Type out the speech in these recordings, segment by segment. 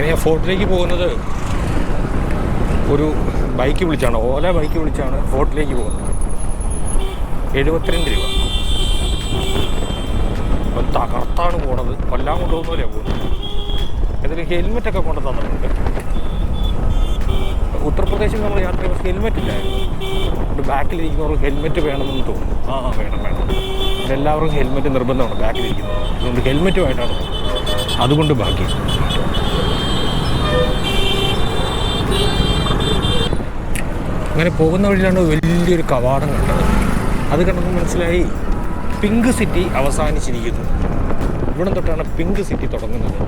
അങ്ങനെ ഫോർട്ടിലേക്ക് പോകുന്നത്. ഒരു ബൈക്ക് വിളിച്ചാണ് ഓല ബൈക്ക് വിളിച്ചാണ് ഫോർട്ടിലേക്ക് പോകുന്നത്. എഴുപത്തിരണ്ട് രൂപ. തകർത്താണ് പോണത്. കൊല്ലാൻ കൊണ്ടുപോകുന്നവരെ പോകുന്നത്. അതിൽ ഹെൽമെറ്റൊക്കെ കൊണ്ട് തന്നിട്ടുണ്ട്. ഉത്തർപ്രദേശിൽ നമ്മൾ യാത്ര ചെയ്യുമ്പോൾ ഹെൽമെറ്റ് ഇല്ലായിരുന്നു. അതുകൊണ്ട് ബാക്കിലിരിക്കുന്നവർ ഹെൽമെറ്റ് വേണമെന്ന് തോന്നുന്നു. ആ വേണം വേണം. എല്ലാവർക്കും ഹെൽമെറ്റ് നിർബന്ധമാണ് ബാക്കിലിരിക്കുന്നത്. അതുകൊണ്ട് ഹെൽമെറ്റുമായിട്ടാണ്. അതുകൊണ്ട് ബാക്കി അങ്ങനെ പോകുന്ന വഴിയിലാണ് വലിയൊരു കവാടം കണ്ടത്. അത് കണ്ടപ്പോൾ മനസ്സിലായി പിങ്ക് സിറ്റി അവസാനിച്ചിരിക്കുന്നു. ഇവിടെ തൊട്ടാണ് പിങ്ക് സിറ്റി തുടങ്ങുന്നത്.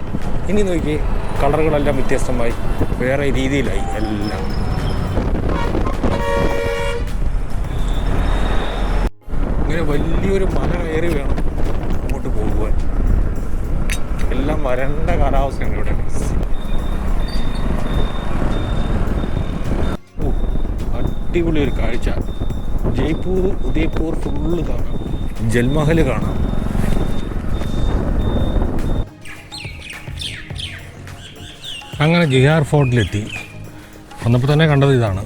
ഇനി നോക്കി കളറുകളെല്ലാം വ്യത്യസ്തമായി വേറെ രീതിയിലായി എല്ലാം. ഇങ്ങനെ വലിയൊരു മല കയറി വേണം അങ്ങോട്ട് പോകുവാൻ. എല്ലാം വരണ്ട കാലാവസ്ഥയാണ് ഇവിടെ ഓ, അടിപൊളി ഒരു കാഴ്ച. ജയ്പൂർ ഉദയ്പൂർ ഫുള്ള് കാണാം. ജൽമഹൽ കാണാം. അങ്ങനെ ജിഹാർ ഫോർട്ടിലെത്തി. വന്നപ്പോൾ തന്നെ കണ്ടത് ഇതാണ്.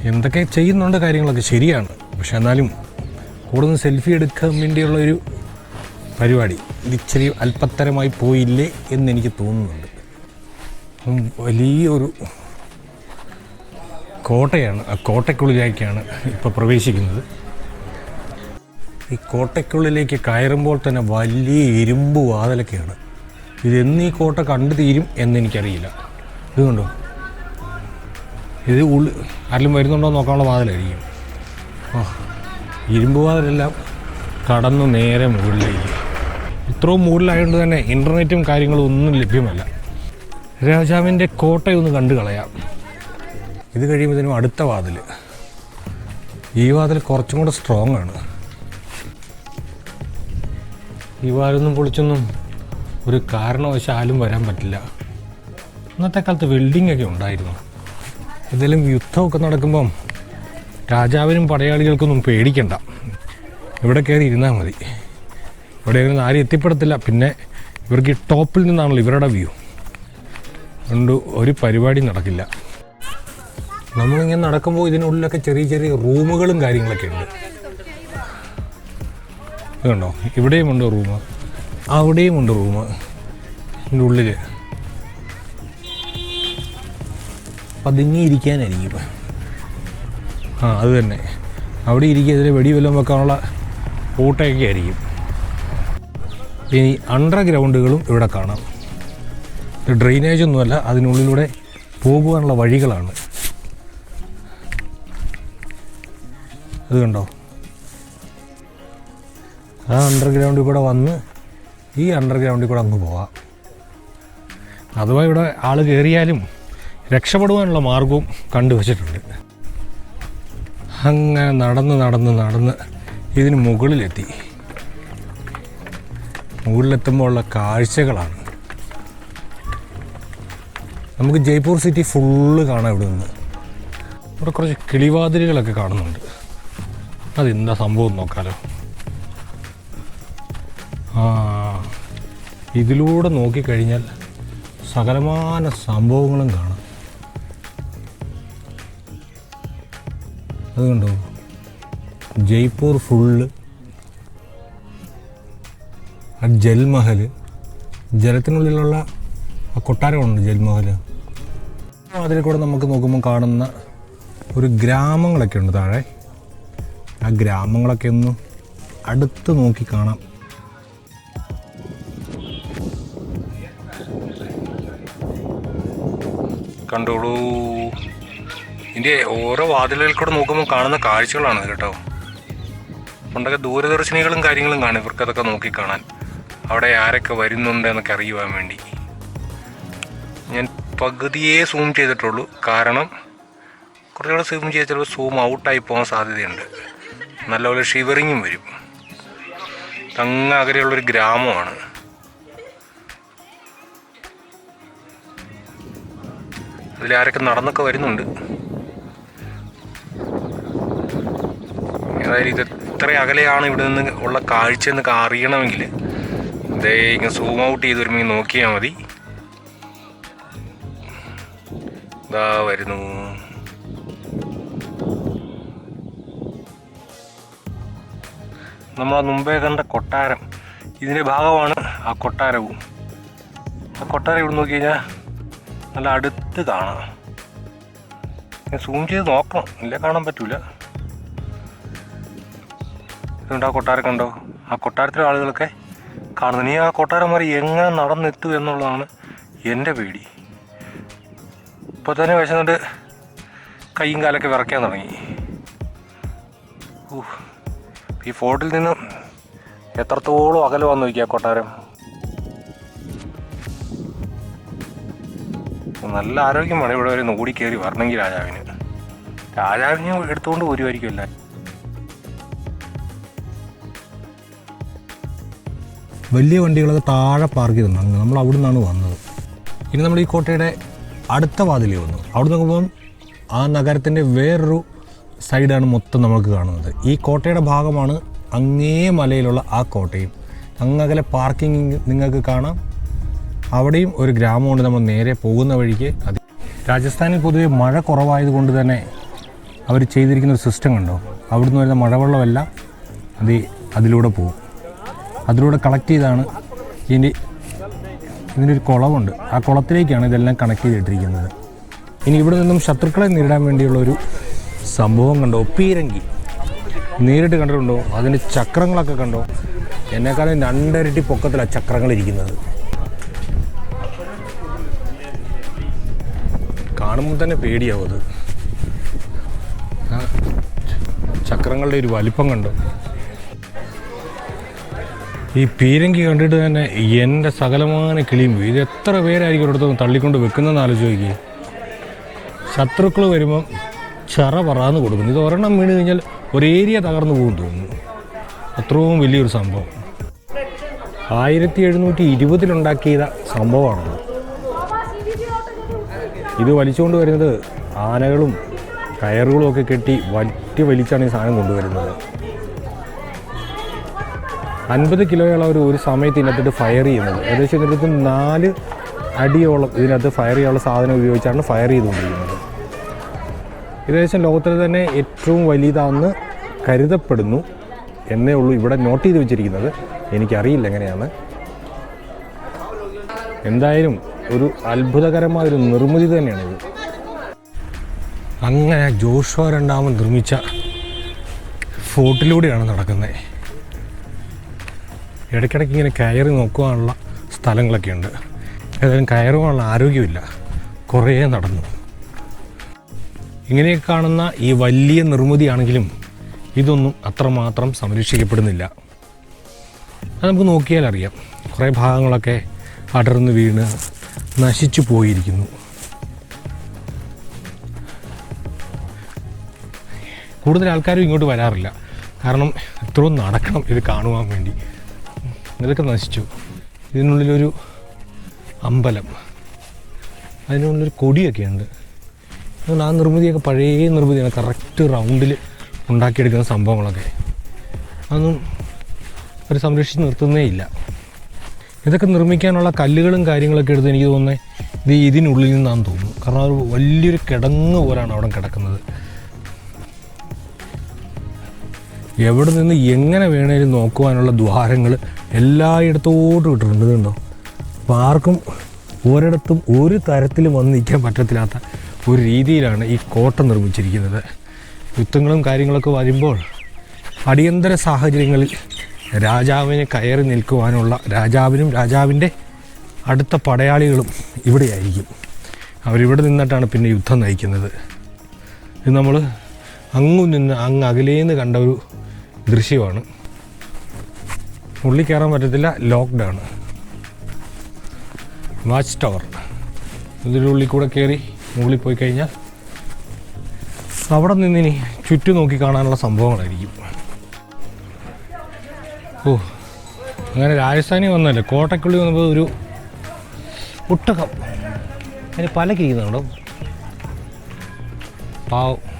എന്തൊക്കെ ചെയ്യുന്നുണ്ട് കാര്യങ്ങളൊക്കെ ശരിയാണ്. പക്ഷെ എന്നാലും കൂടുതൽ സെൽഫി എടുക്കാൻ വേണ്ടിയുള്ള ഒരു പരിപാടി. ഇത് ഇച്ചിരി അല്പത്തരമായി പോയില്ലേ എന്ന് എനിക്ക് തോന്നുന്നുണ്ട്. വലിയൊരു കോട്ടയാണ് ആ കോട്ടയ്ക്കുള്ളിലേക്കാണ് ഇപ്പോൾ പ്രവേശിക്കുന്നത്. ഈ കോട്ടയ്ക്കുള്ളിലേക്ക് കയറുമ്പോൾ തന്നെ വലിയ ഇരുമ്പ് വാതിലൊക്കെയാണ്. ഇതെന്നീ കോട്ട കണ്ടു തീരും എന്നെനിക്കറിയില്ല. ഇതുകൊണ്ടോ ഇത് ഉള്ളി ആരെങ്കിലും വരുന്നുണ്ടോ നോക്കാനുള്ള വാതിലായിരിക്കും. ആ ഇരുമ്പ് വാതിലെല്ലാം കടന്നു നേരെ മുകളിലേക്ക്. ഇത്രയും മുകളിലായതുകൊണ്ട് തന്നെ ഇന്റർനെറ്റും കാര്യങ്ങളും ഒന്നും ലഭ്യമല്ല. രാജാവിന്റെ കോട്ടയൊന്ന് കണ്ടു കളയാം ഇത് കഴിയുമ്പോഴത്തേനും അടുത്ത വാതിൽ ഈ വാതിൽ കുറച്ചും കൂടെ സ്ട്രോങ് ആണ്. ഈ വാതിലൊന്നും പൊളിച്ചൊന്നും ഒരു കാരണവശാലും വരാൻ പറ്റില്ല. ഇന്നത്തെ കാലത്ത് വെൽഡിംഗ് ഒക്കെ ഉണ്ടായിരുന്നു. എന്തെങ്കിലും യുദ്ധമൊക്കെ നടക്കുമ്പം രാജാവിനും പടയാളികൾക്കൊന്നും പേടിക്കണ്ട. ഇവിടെ കയറി ഇരുന്നാൽ മതി. ഇവിടെ ഇരുന്ന് ആരും എത്തിപ്പെടത്തില്ല. പിന്നെ ഇവർക്ക് ഈ ടോപ്പിൽ നിന്നാണല്ലോ ഇവരുടെ വ്യൂ അതുകൊണ്ട് ഒരു പരിപാടി നടക്കില്ല. നമ്മളിങ്ങനെ നടക്കുമ്പോൾ ഇതിനുള്ളിലൊക്കെ ചെറിയ ചെറിയ റൂമുകളും കാര്യങ്ങളൊക്കെ ഉണ്ട്. ഇതുണ്ടോ ഇവിടെയും ഉണ്ട് റൂം അവിടെയും ഉണ്ട് റൂം ഇതിന്റെ ഉള്ളിൽ പതുങ്ങിയിരിക്കാനായിരിക്കും ആ അത് തന്നെ. അവിടെ ഇരിക്കുക ഇതിൽ വെടി വല്ലതും വെക്കാനുള്ള ഓട്ടയൊക്കെ ആയിരിക്കും. ഇനി അണ്ടർഗ്രൗണ്ടുകളും ഇവിടെ കാണാം. ഡ്രെയിനേജ് ഒന്നുമല്ല അതിനുള്ളിലൂടെ പോകുവാനുള്ള വഴികളാണ്. അത് കണ്ടോ? ആ അണ്ടർഗ്രൗണ്ടിൽ കൂടെ വന്ന് ഈ അണ്ടർഗ്രൗണ്ടിൽ കൂടെ അങ്ങ് പോവാം. അഥവാ ഇവിടെ ആൾ കയറിയാലും രക്ഷപ്പെടുവാനുള്ള മാർഗവും കണ്ടുവച്ചിട്ടുണ്ട് അങ്ങനെ നടന്ന് നടന്ന് നടന്ന് ഇതിന് മുകളിലെത്തി. മുകളിലെത്തുമ്പോൾ ഉള്ള കാഴ്ചകളാണ്. നമുക്ക് ജയ്പൂർ സിറ്റി ഫുള്ള് കാണാം ഇവിടെ നിന്ന് ഇവിടെ കുറച്ച് കിളിവാതിലുകളൊക്കെ കാണുന്നുണ്ട്. അതെന്താ സംഭവം നോക്കാലോ. ആ ഇതിലൂടെ നോക്കിക്കഴിഞ്ഞാൽ സകലമാന സംഭവങ്ങളും കാണാം. അതുകൊണ്ടോ ജയ്പൂർ ഫുള്ള് ആ ജൽമഹൽ ജലത്തിനുള്ളിലുള്ള ആ കൊട്ടാരമുണ്ട് ജൽമഹൽ അതിൽ കൂടെ നമുക്ക് നോക്കുമ്പോൾ കാണുന്ന ഒരു ഗ്രാമങ്ങളൊക്കെ ഉണ്ട് താഴെ. ആ ഗ്രാമങ്ങളൊക്കെ ഒന്ന് അടുത്ത് നോക്കി കാണാം. കണ്ടോളൂ. ഇതിന്റെ ഓരോ വാതിലുകളിൽ കൂടെ നോക്കുമ്പോൾ കാണുന്ന കാഴ്ചകളാണ് കേട്ടോ. പണ്ടൊക്കെ ദൂരദർശിനികളും കാര്യങ്ങളും കാണും. ഇവർക്ക് അതൊക്കെ നോക്കി കാണാൻ. അവിടെ ആരൊക്കെ വരുന്നുണ്ട് എന്നൊക്കെ അറിയുവാൻ വേണ്ടി. ഞാൻ പകുതിയേ സൂം ചെയ്തിട്ടുള്ളൂ. കാരണം കുറച്ചുകൂടെ സൂം ചെയ്ത് ചിലപ്പോൾ സൂം ഔട്ടായി പോകാൻ സാധ്യതയുണ്ട്. നല്ലപോലെ ഷിവറിങ്ങും വരും. അങ്ങ് അകലെയുള്ളൊരു ഗ്രാമമാണ്. അതിലാരൊക്കെ നടന്നൊക്കെ വരുന്നുണ്ട്. ഏതായാലും ഇത് എത്ര അകലെയാണ് ഇവിടെ നിന്ന് ഉള്ള കാഴ്ച എന്നൊക്കെ അറിയണമെങ്കിൽ ഇതേ ഇങ്ങനെ സൂം ഔട്ട് ചെയ്ത് വരുമ്പോൾ നോക്കിയാൽ മതി. ഇതാ വരുന്നു. നമ്മൾ മുമ്പേ കണ്ട കൊട്ടാരം. ഇതിന്റെ ഭാഗമാണ് ആ കൊട്ടാരവും. ആ കൊട്ടാരം ഇവിടെ നോക്കി കഴിഞ്ഞാൽ നല്ല അടുത്ത് കാണാം. ഞാൻ സൂം ചെയ്ത് നോക്കണം. ഇല്ല കാണാൻ പറ്റൂല. ഇതുകൊണ്ട് ആ കൊട്ടാരം കണ്ടോ? ആ കൊട്ടാരത്തിലെ ആളുകളൊക്കെ കാണുന്നു. നീ ആ കൊട്ടാരം മാറി എങ്ങനെ നടന്നെത്തു എന്നുള്ളതാണ് എന്റെ പേടി. ഇപ്പോൾ തന്നെ വിശന്നിട്ട് കൈയും കാലൊക്കെ വിറയ്ക്കാൻ തുടങ്ങി. ഊ, ഈ ഫോർട്ടിൽ നിന്ന് എത്രത്തോളം അകലെ വന്നു നോക്കിയാ കൊട്ടാരം? നല്ല ആരോഗ്യം വേണം ഇവിടെ വരെ ഓടി കയറി വരണമെങ്കിൽ രാജാവിന്. രാജാവിനെ എടുത്തുകൊണ്ട് പോരുമായിരിക്കും വലിയ വണ്ടികളൊക്കെ താഴെ പാർക്ക് ചെയ്തു അങ്ങ് നമ്മൾ അവിടെ നിന്നാണ് വന്നത്. ഇനി നമ്മൾ ഈ കോട്ടയുടെ അടുത്ത വാതിലേ വന്നു. അവിടെ നോക്കുമ്പം ആ നഗരത്തിന്റെ വേറൊരു സൈഡാണ് മൊത്തം നമുക്ക് കാണുന്നത്. ഈ കോട്ടയുടെ ഭാഗമാണ് അങ്ങേ മലയിലുള്ള ആ കോട്ടയും. അങ്ങകലെ പാർക്കിംഗ് നിങ്ങൾക്ക് കാണാം. അവിടെയും ഒരു ഗ്രാമമുണ്ട്. നമ്മൾ നേരെ പോകുന്ന വഴിക്ക് അത്. രാജസ്ഥാനിൽ പൊതുവെ മഴ കുറവായതുകൊണ്ട് തന്നെ അവർ ചെയ്തിരിക്കുന്ന ഒരു സിസ്റ്റം കണ്ടോ? അവിടുന്ന് വരുന്ന മഴവെള്ളമെല്ലാം അത് അതിലൂടെ പോകും. അതിലൂടെ കളക്ട് ചെയ്താണ് ഇതിന്റെ ഇതിന്റെ ഒരു കുളമുണ്ട് ആ കുളത്തിലേക്കാണ് ഇതെല്ലാം കണക്ട് ചെയ്തിട്ടിരിക്കുന്നത്. ഇനി ഇവിടെ നിന്നും ശത്രുക്കളെ നേരിടാൻ വേണ്ടിയുള്ള ഒരു സംഭവം കണ്ടോ? പീരങ്കി. നേരിട്ട് കണ്ടിട്ടുണ്ടോ? അതിന്റെ ചക്രങ്ങളൊക്കെ കണ്ടോ? എന്നെക്കാളും രണ്ടരട്ടി പൊക്കത്തിലാണ് ചക്രങ്ങൾ ഇരിക്കുന്നത് കാണുമ്പോൾ തന്നെ പേടിയാവും അത്. ചക്രങ്ങളുടെ ഒരു വലിപ്പം കണ്ടോ? ഈ പീരങ്കി കണ്ടിട്ട് തന്നെ എന്റെ സകലമാന കിളിയും. ഇത് എത്ര പേരായിരിക്കും ഒരിടത്ത് തള്ളിക്കൊണ്ട് വെക്കുന്നതെന്ന് ആലോചിച്ച് നോക്കി ശത്രുക്കൾ വരുമ്പം ചറ പറന്ന് കൊടുക്കുന്നു. ഇത് ഒരെണ്ണം വീണ് കഴിഞ്ഞാൽ ഒരു ഏരിയ തകർന്നു പോകും തോന്നുന്നു. അത്രയും വലിയൊരു സംഭവം. ആയിരത്തി എഴുന്നൂറ്റി ഇരുപതിലുണ്ടാക്കിയ സംഭവമാണത്. ഇത് വലിച്ചുകൊണ്ട് വരുന്നത് ആനകളും കയറുകളും ഒക്കെ കെട്ടി വറ്റി വലിച്ചാണ് ഈ സാധനം കൊണ്ടുവരുന്നത്. അൻപത് കിലോയോളം അവർ ഒരു സമയത്ത് ഇതിനകത്തിട്ട് ഫയർ ചെയ്യുന്നത്. ഏകദേശം ഇതിനകത്ത് നാല് അടിയോളം ഇതിനകത്ത് ഫയർ ചെയ്യാനുള്ള സാധനം ഉപയോഗിച്ചാണ് ഫയർ ചെയ്തുകൊണ്ടിരിക്കുന്നത്. ഏകദേശം ലോകത്തിലെ തന്നെ ഏറ്റവും വലിയതാണെന്ന് കരുതപ്പെടുന്നു എന്നേ ഉള്ളൂ ഇവിടെ നോട്ട് ചെയ്ത് വെച്ചിരിക്കുന്നത്. എനിക്കറിയില്ല എങ്ങനെയാണ്. എന്തായാലും ഒരു അത്ഭുതകരമായ ഒരു നിർമ്മിതി തന്നെയാണിത്. അങ്ങനെ ജോഷുവ രണ്ടാമൻ നിർമ്മിച്ച ഫോർട്ടിലൂടെയാണ് നടക്കുന്നത്. ഇടയ്ക്കിടയ്ക്ക് ഇങ്ങനെ കയറി നോക്കുവാനുള്ള സ്ഥലങ്ങളൊക്കെ ഉണ്ട് ഏതായാലും കയറുവാനുള്ള ആരോഗ്യമില്ല. കുറേ നടന്നു. ഇങ്ങനെയൊക്കെ കാണുന്ന ഈ വലിയ നിർമ്മിതിയാണെങ്കിലും ഇതൊന്നും അത്രമാത്രം സംരക്ഷിക്കപ്പെടുന്നില്ല. അത് നമുക്ക് നോക്കിയാൽ അറിയാം. കുറേ ഭാഗങ്ങളൊക്കെ അടർന്നു വീണ് നശിച്ചു പോയിരിക്കുന്നു. കൂടുതൽ ആൾക്കാരും ഇങ്ങോട്ട് വരാറില്ല. കാരണം ഇത്രയും നടക്കണം ഇത് കാണുവാൻ വേണ്ടി. ഇതൊക്കെ നശിച്ചു. ഇതിനുള്ളിലൊരു അമ്പലം. അതിനുള്ളിലൊരു കൊടിയൊക്കെ ഉണ്ട് അതുകൊണ്ട് ആ നിർമ്മിതിയൊക്കെ പഴയ നിർമ്മിതിയാണ് കറക്റ്റ് റൗണ്ടിൽ ഉണ്ടാക്കിയെടുക്കുന്ന സംഭവങ്ങളൊക്കെ. അതൊന്നും അവർ സംരക്ഷിച്ച് നിർത്തുന്നേ ഇല്ല. ഇതൊക്കെ നിർമ്മിക്കാനുള്ള കല്ലുകളും കാര്യങ്ങളൊക്കെ എടുത്ത് എനിക്ക് തോന്നുന്നത് ഇത് ഇതിനുള്ളിൽ നിന്നാന്ന് തോന്നുന്നു. കാരണം അത് വലിയൊരു കിടങ്ങ് പോലാണ് അവിടെ കിടക്കുന്നത്. എവിടെ നിന്ന് എങ്ങനെ വേണേലും നോക്കുവാനുള്ള ദ്വാരങ്ങൾ എല്ലായിടത്തോട്ടും ഇട്ടിട്ടുണ്ട് ഇതുണ്ടോ അപ്പോൾ ആർക്കും ഒരിടത്തും ഒരു തരത്തിലും വന്ന് നിൽക്കാൻ പറ്റത്തില്ലാത്ത ഒരു രീതിയിലാണ് ഈ കോട്ട നിർമ്മിച്ചിരിക്കുന്നത്. യുദ്ധങ്ങളും കാര്യങ്ങളൊക്കെ വരുമ്പോൾ അടിയന്തര സാഹചര്യങ്ങളിൽ രാജാവിനെ കയറി നിൽക്കുവാനുള്ള രാജാവിനും രാജാവിന്റെ അടുത്ത പടയാളികളും ഇവിടെയായിരിക്കും. അവരിവിടെ നിന്നിട്ടാണ് പിന്നെ യുദ്ധം നയിക്കുന്നത്. ഇത് നമ്മൾ അങ്ങു നിന്ന് അങ്ങ് അകലേന്ന് കണ്ട ഒരു ദൃശ്യമാണ്. ഉള്ളിൽ കയറാൻ പറ്റത്തില്ല ലോക്ക്ഡൗൺ വാച്ച് ടവർ ഇതിന്റെ ഉള്ളിൽ കൂടെ കയറി മുകളിൽ പോയി കഴിഞ്ഞാൽ അവിടെ നിന്നിനി ചുറ്റും നോക്കി കാണാനുള്ള സംഭവങ്ങളായിരിക്കും. ഓ അങ്ങനെ രാജസ്ഥാനി വന്നല്ലേ? കോട്ടക്കുള്ളി വന്നപ്പോൾ ഒരു ഒട്ടകം. അതിന് പല കീഴുന്നുണ്ടോ പാവം.